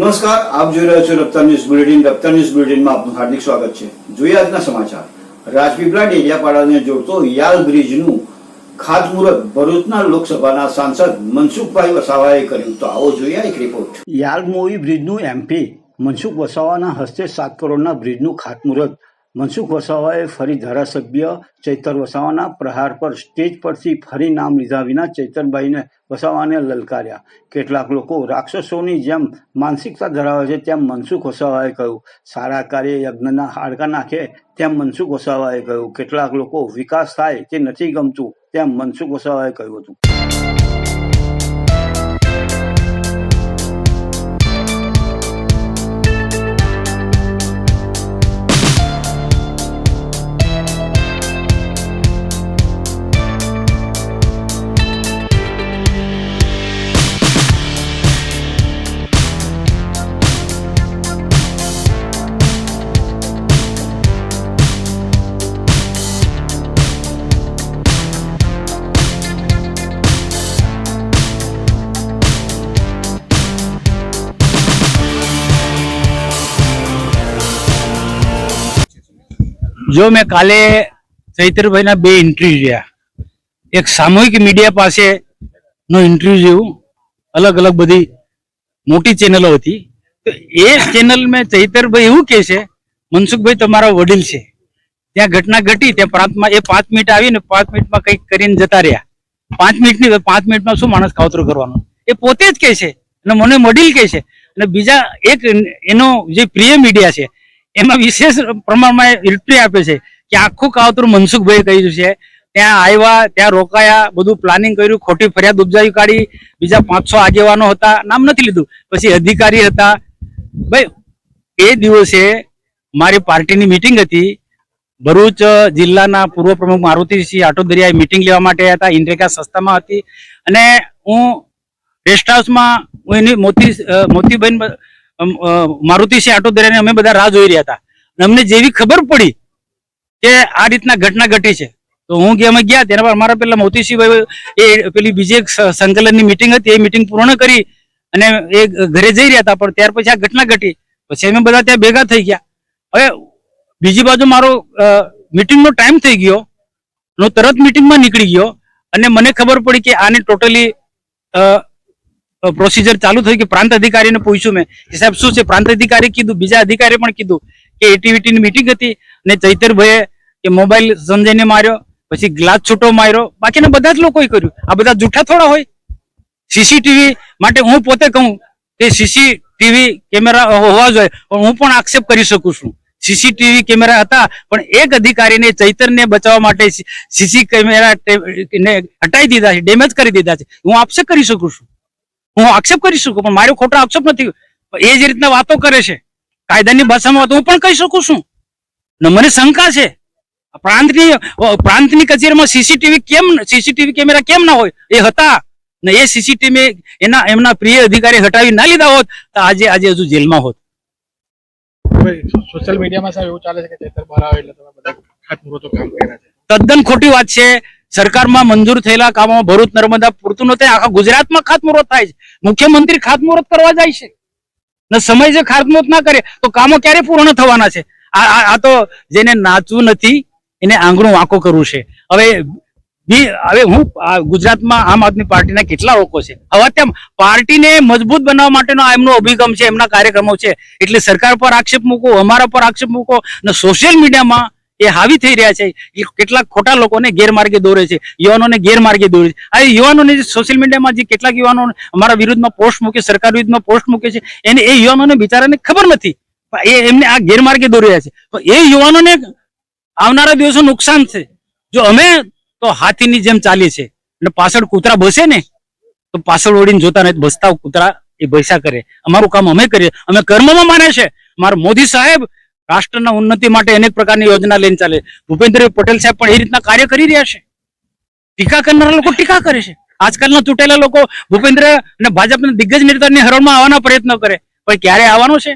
નમસ્કાર, આપ જોઈ રહ્યા છો Raftaar news bulletin. Raftaar news બુલેટિનમાં આપનું હાર્દિક સ્વાગત છે. જોઈએ આજના સમાચાર. રાજપીપળા ડેડિયાપાડાને જોડતો યાલ બ્રિજનું ખાતમુહૂર્ત ભરૂચના લોકસભાના સાંસદ મનસુખભાઈ વસાવાએ કર્યું. તો આવો જોઈએ એક રિપોર્ટ યાલ મોવી બ્રિજનું એમપી મનસુખ વસાવાના હસ્તે સાત કરોડના બ્રિજનું ખાતમુહૂર્ત મનસુખ વસાવાએ ફરી ધારાસભ્ય ચૈતર વસાવાના પ્રહાર પર સ્ટેજ પરથી ફરી નામ લીધા વિના ચૈતરભાઈને વસાવાને લલકાર્યા. કેટલાક લોકો રાક્ષસોની જેમ માનસિકતા ધરાવે છે તેમ મનસુખ વસાવાએ કહ્યું. સારા કાર્ય યજ્ઞના હાડકા નાખે તેમ મનસુખ વસાવાએ કહ્યું. કેટલાક લોકો વિકાસ થાય તે નથી ગમતું તેમ મનસુખ વસાવાએ કહ્યું હતું. જો મેં કાલે ચૈતરભાઈના બે ઇન્ટરવ્યુ જોયા. એક સામૂહિક મીડિયા પાસે નો ઇન્ટરવ્યુ જેવું અલગ અલગ બધી મોટી ચેનલો હતી. તો એ ચેનલ મેં ચૈતરભાઈ એવું કહે છે, મનસુખભાઈ, તમારા વડીલ છે. ત્યાં ઘટના ઘટી, ત્યાં પ્રાંતમાં એ પાંચ મિનિટ આવીને પાંચ મિનિટમાં કંઈક કરીને જતા રહ્યા. પાંચ મિનિટની પાંચ મિનિટમાં શું માણસ કાવતરું કરવાનું? એ પોતે જ કહે છે અને મને વડીલ કહે છે. અને બીજા એક એનો જે પ્રિય મીડિયા છે એમાં વિશેષ પ્રમાણમાં હિસ્ટ્રી આપે છે કે આખું કાવતરું મનસુખભાઈ કહ્યું છે. ત્યાં આવ્યા, ત્યાં રોકાયા, બધું પ્લાનિંગ કર્યું, ખોટી ફરિયાદ ઉપજાવી કાઢી, બીજા પાંચસો આગેવાનો હતા, નામ નથી લીધું. પછી અધિકારી હતા. ભાઈ, એ દિવસે મારી પાર્ટીની મિટિંગ હતી. ભરૂચ જિલ્લાના પૂર્વ પ્રમુખ મારુતિસિંહ આટોદરિયાએ મિટિંગ લેવા માટે હતા. ઇન્દ્રેકા સંસ્થામાં હતી. અને હું રેસ્ટ હાઉસમાં હું એની મોતી મોતીબેન બ- અમ, આટો આટોદરિયાને અમે બધા રાહ જોઈ રહ્યા હતા. અમને જેવી ખબર પડી કે આ રીતના ઘટના ઘટી છે. તો હું કે અમે ગયા તેના પર અમારા પેલા મોતીસિંહભાઈ એ પેલી બીજી એક સંકલનની મિટિંગ હતી એ મિટિંગ પૂર્ણ કરી અને એ ઘરે જઈ રહ્યા હતા. પણ ત્યાર પછી આ ઘટના ઘટી. પછી અમે બધા ત્યાં ભેગા થઈ ગયા. હવે બીજી બાજુ મારો મિટિંગનો ટાઈમ થઈ ગયો. હું તરત મિટિંગમાં નીકળી ગયો. અને મને ખબર પડી કે આને ટોટલી પ્રોસિજર ચાલુ થઈ કે પ્રાંત અધિકારીને પૂછ્યું મેં કે સાહેબ, શું છે? પ્રાંત અધિકારી કીધું, બીજા અધિકારી પણ કીધું કે એટીવીટીની મિટિંગ હતી અને ચૈતરભાઈએ કે મોબાઈલ સંજયને માર્યો, પછી ગ્લાસ છૂટો માર્યો. બાકીના બધા જ લોકોએ કર્યું. આ બધા જૂઠા થોડા હોય. સીસીટીવી માટે હું પોતે કહું કે સીસીટીવી કેમેરા હોવા જોઈએ, પણ હું પણ આક્ષેપ કરી શકું છું. સીસીટીવી કેમેરા હતા, પણ એક અધિકારીને ચૈતરને બચાવવા માટે સીસી કેમેરા ને હટાવી દીધા છે, ડેમેજ કરી દીધા છે. હું આક્ષેપ કરી શકું છું. હું આક્ષેપ કરી શકું પણ મારો ખોટો આક્ષેપ નથી. એ જ રીતના વાતો કરે છે. કાયદાની ભાષામાં વાતો હું પણ કહી શકું છું. ને મને શંકા છે. પ્રાંતની પ્રાંતની કચેરીમાં સીસીટીવી કેમ સીસીટીવી કેમેરા કેમ ના હોય? એ હતા. ને એ સીસીટીવી એના એમના પ્રિય અધિકારી હટાવી ના લીધા હોત તો આજે આજે હજુ જેલમાં હોત. સોશિયલ મીડિયામાં સાહેબ એવું ચાલે છે કે ચેતર એટલે તમે બધા ખાતમુહૂર્તો કામ કર્યા છે. તદ્દન ખોટી વાત છે. સરકારમાં મંજૂર થયેલા કામોમાં ભરૂચ, નર્મદા પૂરતું નથી આખા ગુજરાતમાં ખાતમુહૂર્ત થાય છે. મુખ્યમંત્રી ખાતમુહૂર્ત કરવા જાય છે. ને સમય જે ખાતમુહૂર્ત ના કરે, તો કામો ક્યારે પૂર્ણ થવાના છે? આ તો જેને નાચવું નથી, એને આંગણું વાંકો કરવું છે. હવે હવે હું ગુજરાતમાં આમ આદમી પાર્ટીના કેટલા લોકો છે? હવે તેમ પાર્ટીને મજબૂત બનાવવા માટેનો આ એમનો અભિગમ છે, એમના કાર્યક્રમો છે. એટલે સરકાર પર આક્ષેપ મૂકો, અમારા પર આક્ષેપ મૂકો અને સોશિયલ મીડિયામાં એ હાવી થઈ રહ્યા છે. એ કેટલાક ખોટા લોકોને ગેરમાર્ગે દોરે છે. યુવાનોને ગેરમાર્ગે દોરે છે. આ યુવાનોને જે સોશિયલ મીડિયામાં જે કેટલાક યુવાનો અમારા વિરુદ્ધમાં પોસ્ટ મૂકે સરકાર વિરુદ્ધમાં પોસ્ટ મૂકે છે, એને એ યુવાનોને બિચારાને ખબર નથી. એ એમને આ ગેરમાર્ગે દોરી છે. તો એ યુવાનોને આવનારા દિવસો નુકસાન છે. જો અમે તો હાથીની જેમ ચાલીએ છે અને પાછળ કૂતરા બસે ને, તો પાછળ ઓળીને જોતા નથી. બસતા કૂતરા એ ભૈસા કરે. અમારું કામ અમે કરીએ. અમે કર્મમાં માને છે. મારા મોદી સાહેબ રાષ્ટ્રના ઉન્નતિ માટે અનેક પ્રકારની યોજના લઈને ચાલે. ભૂપેન્દ્ર પટેલ સાહેબ પણ એ રીતના કાર્ય કરી રહ્યા છે. ટીકા કરનારા લોકો ટીકા કરે છે. આજકાલના તૂટેલા લોકો ભૂપેન્દ્ર અને ભાજપના દિગ્ગજ નેતાની હરોળમાં આવવાના પ્રયત્નો કરે. પણ ક્યારે આવવાનો છે?